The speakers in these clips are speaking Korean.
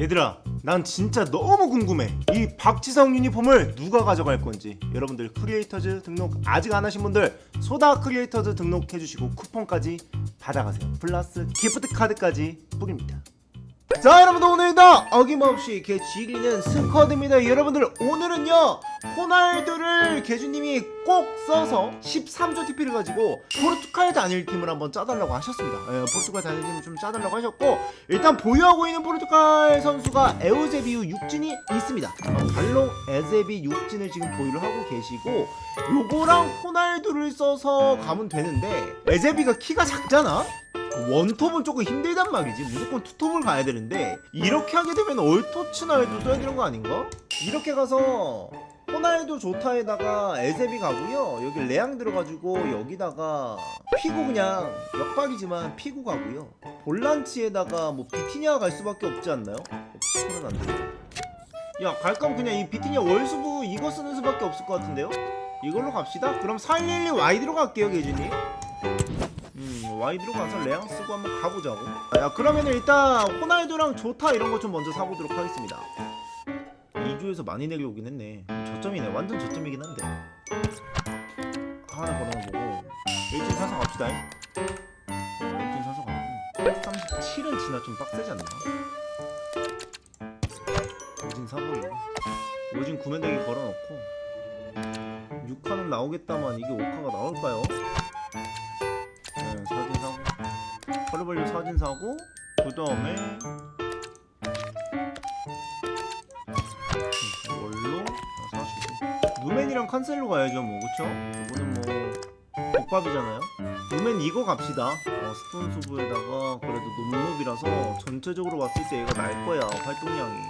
얘들아 난 진짜 너무 궁금해. 이 박지성 유니폼을 누가 가져갈 건지. 여러분들 크리에이터즈 등록 아직 안 하신 분들 소다 크리에이터즈 등록해 주시고 쿠폰까지 받아가세요. 플러스 기프트 카드까지 뿌립니다 자 여러분들 오늘도 어김없이 개 지리는 스쿼드입니다. 여러분들 오늘은요 호날두를 개주님이 꼭 써서 13조 TP를 가지고 포르투갈 단일 팀을 한번 짜달라고 하셨습니다. 예, 포르투갈 단일 팀을 좀 짜달라고 하셨고 일단 보유하고 있는 포르투갈 선수가 에우제비우 육진이 있습니다. 어, 발롱 에제비 육진을 지금 보유를 하고 계시고 요거랑 호날두를 써서 가면 되는데 에제비가 키가 작잖아 원톱은 조금 힘들단 말이지 무조건 투톱을 가야 되는데 이렇게 하게 되면 얼토츠나에도 써야 되는 거 아닌가? 이렇게 가서 호날두 조타에다가 에ゼ비 가고요 여기 레앙 들어가지고 여기다가 피고 그냥 역박이지만 피고 가고요 볼란치에다가 뭐 비티냐 갈 수밖에 없지 않나요? 없지는 안 돼요 야 갈거면 그냥 이 비티냐 월수부 이거 쓰는 수밖에 없을 것 같은데요? 이걸로 갑시다 그럼 411 와이드로 갈게요 계준이 음, 와이드로 가서 레앙 쓰고 한번 가보자고. 야, 그러면 일단 호날두랑 조타 이런 거 좀 먼저 사보도록 하겠습니다. 2주에서 많이 내려오긴 했네. 저점이네. 완전 저점이긴 한데. 하나 걸어보고 일진 사서 갑시다. 일진 사서 가고 37은 지나 좀 빡세지 않나? 오진 사보이고 오진 구면대기 걸어놓고 6화는 나오겠다만 이게 5화가 나올까요? 허르벌리 사진 사고 그 다음에 뭘로 사시고 누맨이랑 칸셀로 가야죠 뭐. 그쵸? 이거는 뭐 국밥이잖아요. 누맨 이거 갑시다. 어, 스톤 수브에다가 그래도 놈놈이라서 전체적으로 봤을 때 얘가 날 거야 활동량이.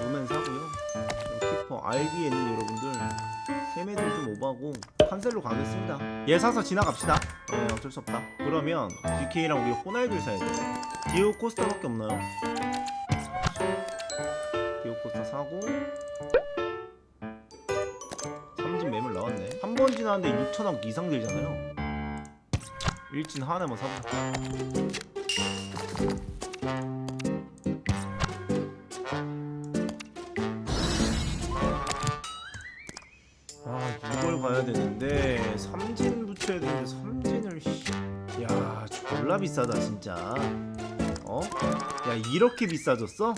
누맨 사고요. 키퍼 RB에 있는 여러분들 세매들 좀 오버하고 칸셀로 가겠습니다. 얘 사서 지나갑시다 네, 어쩔 수 없다. 그러면 GK랑 우리 호날두를 사야 돼. 디오 코스타밖에 없나요? 디오 코스타 사고 삼진 매물 나왔네. 한 번 지나는데 6천억 이상 들잖아요. 일진 하나만 사보자 아 이걸 가야 되는데 삼진 붙여야 되는데 삼진 을 씨. 야 졸라 비싸다 진짜 어? 야 이렇게 비싸졌어?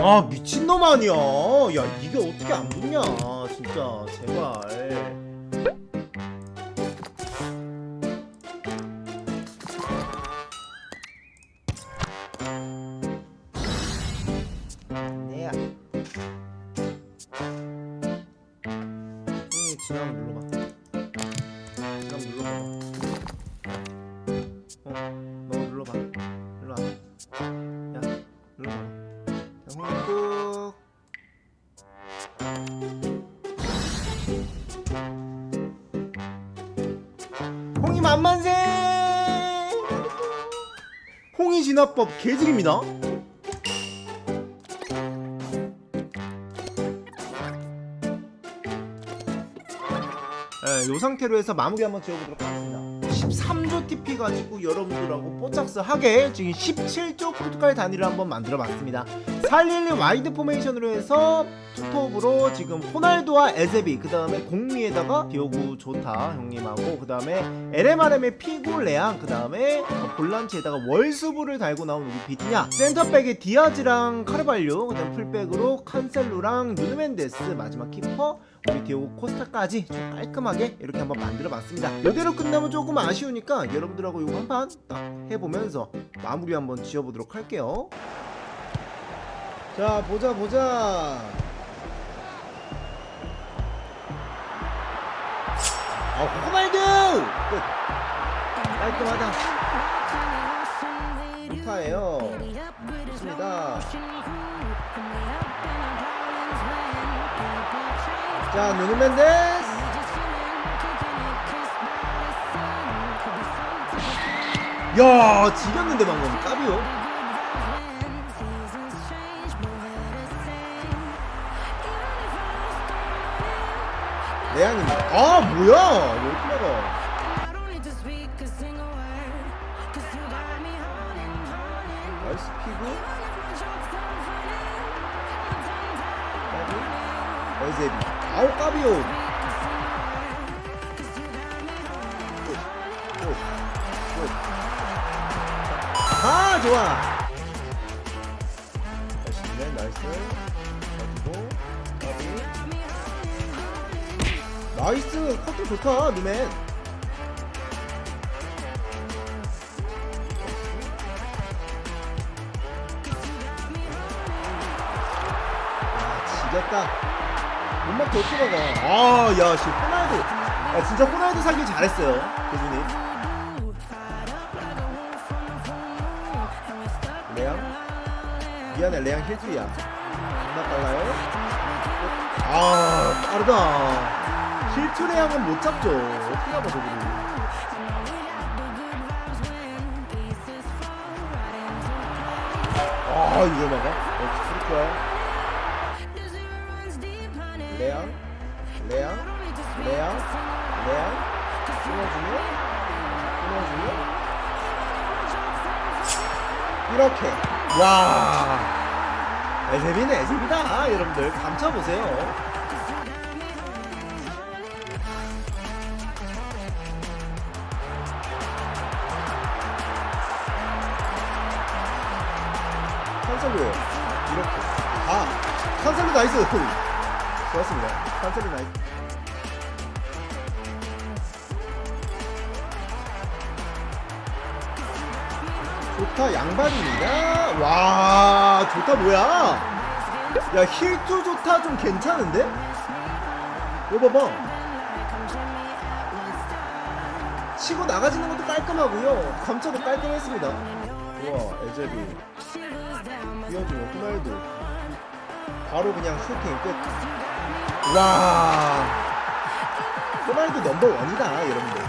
아 미친놈 아니야 야 이게 어떻게 안 붙냐 진짜 제발 만만세 홍이 진화법 개질입니다 예, 요 상태로 해서 마무리 한번 지어보도록 하겠습니다. 13조 TP 가지고 여러분들하고 뽀짝스 하게 지금 17조 포르투갈 단위를 한번 만들어 봤습니다. 411 와이드 포메이션으로 해서 투톱으로 지금 호날두와 에제비 그 다음에 공미에다가 디오구 조타 형님하고 그 다음에 LMRM의 피고 레앙 그 다음에 볼란치에다가 월수부를 달고 나온 우리 비티냐. 센터백에 디아즈랑 카르발류 그 다음 풀백으로 칸셀루랑 누르멘데스 마지막 키퍼 우리 디오고 코스타까지 좀 깔끔하게 이렇게 한번 만들어 봤습니다. 이대로 끝나면 조금 아쉬우니까 여러분들하고 이거 한판 딱 해보면서 마무리 한번 지어보도록 할게요 자 보자 보자. 아 호날두! 끝 깔끔하다. 좋다예요. 좋습니다. 자 누누 멘데스. 야 지렸는데 방금. 까비요 내향인데. 아, 뭐야? 열심히가 나이스 피구. 어제비. 아우 까비오 아 좋아. 다시 나이스. 나이스 커팅 좋다 누맨. 아 지겠다. 못 막혀 어떻게 가? 아야 씨 호날두. 야 진짜 호날두 사길 잘했어요 교수님. 레앙 미안해 레앙 힐트야 존나 빨라요 아 빠르다 힐트 레앙은 못 잡죠. 어떻게 잡아 저기를 아 이걸 막아 역시 프리크야 레앙 레앙 레앙 레앙. 끊어주면 끊어주면. 이렇게. 와 에세비는 에세비다. 여러분들 감춰보세요 찬셀로예요 이렇게 아 찬셀로 나이스 좋았습니다 찬셀로 나이스 좋다 양반입니다. 와 좋다 뭐야? 야 힐투 좋다 좀 괜찮은데? 이거 봐봐. 치고 나가지는 것도 깔끔하고요. 감차도 깔끔했습니다. 우와 에제비 띄워주면 호날두 바로 그냥 슈팅 끝. 와 호날두 넘버 원이다 여러분들.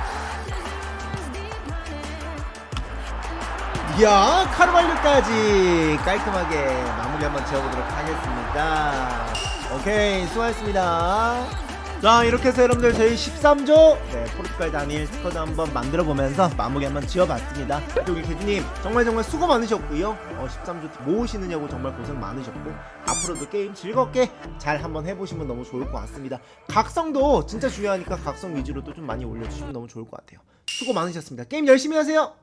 이야 카르발류까지 깔끔하게 마무리 한번 지어보도록 하겠습니다 오케이 수고하셨습니다 자 이렇게 해서 여러분들 저희 13조 네, 포르투갈 단일 스쿼드 한번 만들어 보면서 마무리 한번 지어봤습니다. 여기 개주님 정말 정말 수고 많으셨고요. 어, 13조 모으시느냐고 정말 고생 많으셨고 앞으로도 게임 즐겁게 잘 한번 해보시면 너무 좋을 것 같습니다. 각성도 진짜 중요하니까 각성 위주로 또 좀 많이 올려주시면 너무 좋을 것 같아요. 수고 많으셨습니다. 게임 열심히 하세요